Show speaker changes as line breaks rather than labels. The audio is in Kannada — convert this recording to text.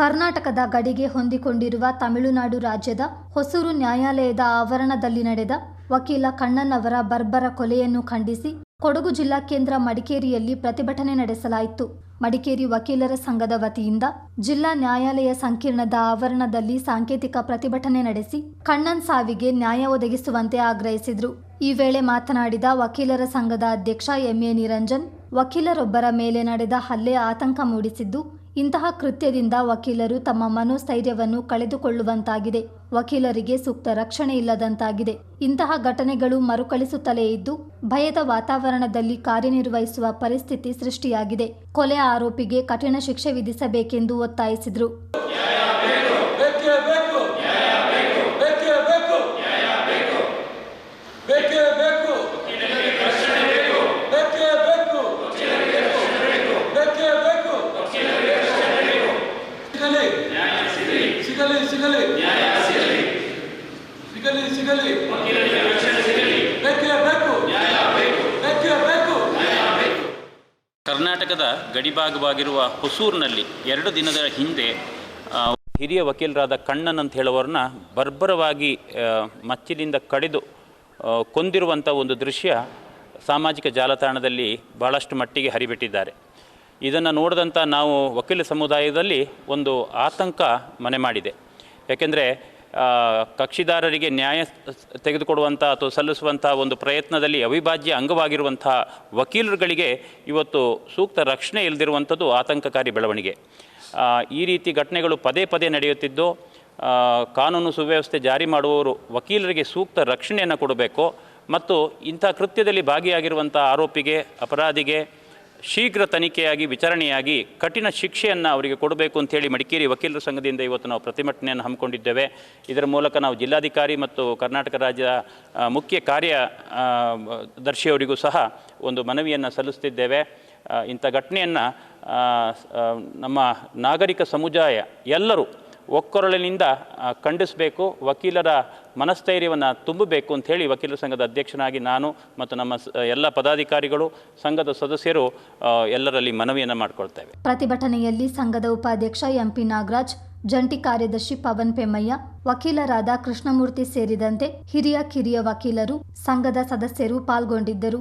ಕರ್ನಾಟಕದ ಗಡಿಗೆ ಹೊಂದಿಕೊಂಡಿರುವ ತಮಿಳುನಾಡು ರಾಜ್ಯದ ಹೊಸೂರು ನ್ಯಾಯಾಲಯದ ಆವರಣದಲ್ಲಿ ನಡೆದ ವಕೀಲ ಕಣ್ಣನ್ ಅವರ ಬರ್ಬರ ಕೊಲೆಯನ್ನು ಖಂಡಿಸಿ ಕೊಡಗು ಜಿಲ್ಲಾ ಕೇಂದ್ರ ಮಡಿಕೇರಿಯಲ್ಲಿ ಪ್ರತಿಭಟನೆ ನಡೆಸಲಾಯಿತು. ಮಡಿಕೇರಿ ವಕೀಲರ ಸಂಘದ ವತಿಯಿಂದ ಜಿಲ್ಲಾ ನ್ಯಾಯಾಲಯ ಸಂಕೀರ್ಣದ ಆವರಣದಲ್ಲಿ ಸಾಂಕೇತಿಕ ಪ್ರತಿಭಟನೆ ನಡೆಸಿ ಕಣ್ಣನ್ ಸಾವಿಗೆ ನ್ಯಾಯ ಒದಗಿಸುವಂತೆ ಆಗ್ರಹಿಸಿದರು. ಈ ವೇಳೆ ಮಾತನಾಡಿದ ವಕೀಲರ ಸಂಘದ ಅಧ್ಯಕ್ಷ ಎಂಎ ನಿರಂಜನ್, ವಕೀಲರೊಬ್ಬರ ಮೇಲೆ ನಡೆದ ಹಲ್ಲೆ ಆತಂಕ ಮೂಡಿಸಿದ್ದು ಇಂತಹ ಕೃತ್ಯದಿಂದ ವಕೀಲರು ತಮ್ಮ ಮನೋಸ್ಥೈರ್ಯವನ್ನು ಕಳೆದುಕೊಳ್ಳುವಂತಾಗಿದೆ. ವಕೀಲರಿಗೆ ಸೂಕ್ತ ರಕ್ಷಣೆ ಇಲ್ಲದಂತಾಗಿದೆ. ಇಂತಹ ಘಟನೆಗಳು ಮರುಕಳಿಸುತ್ತಲೇ ಇದ್ದು, ಭಯದ ವಾತಾವರಣದಲ್ಲಿ ಕಾರ್ಯನಿರ್ವಹಿಸುವ ಪರಿಸ್ಥಿತಿ ಸೃಷ್ಟಿಯಾಗಿದೆ. ಕೊಲೆ ಆರೋಪಿಗೆ ಕಠಿಣ ಶಿಕ್ಷೆ ವಿಧಿಸಬೇಕೆಂದು ಒತ್ತಾಯಿಸಿದರು
ಬೇಕೇ ಬೇಕು ಬೇಕೇ ಬೇಕು ಬೇಕೇ ಬೇಕು ಬೇಕೇ ಬೇಕು ಬೇಕೇ ಬೇಕು ಸಿಗಲಿ. ಸಿಗಲಿ. ಸಿಗಲಿ ಸಿಗಲಿ. ಸಿಗಲಿ. ಬೇಕೇ. ಬೇಕು. ಬೇಕೇ. ಬೇಕು.
ಕರ್ನಾಟಕದ ಗಡಿಭಾಗವಾಗಿರುವ ಹೊಸೂರಿನಲ್ಲಿ ಎರಡು ದಿನದ ಹಿಂದೆ ಹಿರಿಯ ವಕೀಲರಾದ ಕಣ್ಣನ್ ಅಂತ ಹೇಳುವವ್ರನ್ನ ಬರ್ಬರವಾಗಿ ಮಚ್ಚಿನಿಂದ ಕಡಿದು ಕೊಂದಿರುವಂಥ ಒಂದು ದೃಶ್ಯ ಸಾಮಾಜಿಕ ಜಾಲತಾಣದಲ್ಲಿ ಭಾಳಷ್ಟು ಮಟ್ಟಿಗೆ ಹರಿಬಿಟ್ಟಿದ್ದಾರೆ. ಇದನ್ನು ನೋಡಿದಂಥ ನಾವು ವಕೀಲ ಸಮುದಾಯದಲ್ಲಿ ಒಂದು ಆತಂಕ ಮನೆ ಮಾಡಿದೆ. ಯಾಕೆಂದರೆ ಕಕ್ಷಿದಾರರಿಗೆ ನ್ಯಾಯ ತೆಗೆದುಕೊಡುವಂಥ ಅಥವಾ ಸಲ್ಲಿಸುವಂಥ ಒಂದು ಪ್ರಯತ್ನದಲ್ಲಿ ಅವಿಭಾಜ್ಯ ಅಂಗವಾಗಿರುವಂಥ ವಕೀಲರುಗಳಿಗೆ ಇವತ್ತು ಸೂಕ್ತ ರಕ್ಷಣೆ ಇಲ್ಲದಿರುವಂಥದ್ದು ಆತಂಕಕಾರಿ ಬೆಳವಣಿಗೆ. ಈ ರೀತಿ ಘಟನೆಗಳು ಪದೇ ಪದೇ ನಡೆಯುತ್ತಿದ್ದು ಕಾನೂನು ಸುವ್ಯವಸ್ಥೆ ಜಾರಿ ಮಾಡುವವರು ವಕೀಲರಿಗೆ ಸೂಕ್ತ ರಕ್ಷಣೆಯನ್ನು ಕೊಡಬೇಕು ಮತ್ತು ಇಂಥ ಕೃತ್ಯದಲ್ಲಿ ಭಾಗಿಯಾಗಿರುವಂಥ ಆರೋಪಿಗೆ, ಅಪರಾಧಿಗೆ ಶೀಘ್ರ ತನಿಖೆಯಾಗಿ, ವಿಚಾರಣೆಯಾಗಿ ಕಠಿಣ ಶಿಕ್ಷೆಯನ್ನು ಅವರಿಗೆ ಕೊಡಬೇಕು ಅಂತೇಳಿ ಮಡಿಕೇರಿ ವಕೀಲರ ಸಂಘದಿಂದ ಇವತ್ತು ನಾವು ಪ್ರತಿಭಟನೆಯನ್ನು ಹಮ್ಮಿಕೊಂಡಿದ್ದೇವೆ. ಇದರ ಮೂಲಕ ನಾವು ಜಿಲ್ಲಾಧಿಕಾರಿ ಮತ್ತು ಕರ್ನಾಟಕ ರಾಜ್ಯ ಮುಖ್ಯ ಕಾರ್ಯ ದರ್ಶಿಯವರಿಗೂ ಸಹ ಒಂದು ಮನವಿಯನ್ನು ಸಲ್ಲಿಸ್ತಿದ್ದೇವೆ. ಇಂಥ ಘಟನೆಯನ್ನು ನಮ್ಮ ನಾಗರಿಕ ಸಮುದಾಯ ಎಲ್ಲರೂ ಒಕ್ಕೊರಳಿನಿಂದ ಖಂಡಿಸಬೇಕು. ವಕೀಲರ ಮನಸ್ಥೈರ್ಯವನ್ನು ತುಂಬಬೇಕು ಅಂತ ಹೇಳಿ ವಕೀಲರ ಸಂಘದ ಅಧ್ಯಕ್ಷನಾಗಿ ನಾನು ಮತ್ತು ನಮ್ಮ ಎಲ್ಲ ಪದಾಧಿಕಾರಿಗಳು, ಸಂಘದ ಸದಸ್ಯರು ಎಲ್ಲರಲ್ಲಿ ಮನವಿಯನ್ನು ಮಾಡಿಕೊಳ್ತೇವೆ.
ಪ್ರತಿಭಟನೆಯಲ್ಲಿ ಸಂಘದ ಉಪಾಧ್ಯಕ್ಷ ಎಂಪಿ ನಾಗರಾಜ್, ಜಂಟಿ ಕಾರ್ಯದರ್ಶಿ ಪವನ್ ಪೆಮ್ಮಯ್ಯ ವಕೀಲರಾದ ಕೃಷ್ಣಮೂರ್ತಿ ಸೇರಿದಂತೆ ಹಿರಿಯ ಕಿರಿಯ ವಕೀಲರು, ಸಂಘದ ಸದಸ್ಯರು ಪಾಲ್ಗೊಂಡಿದ್ದರು.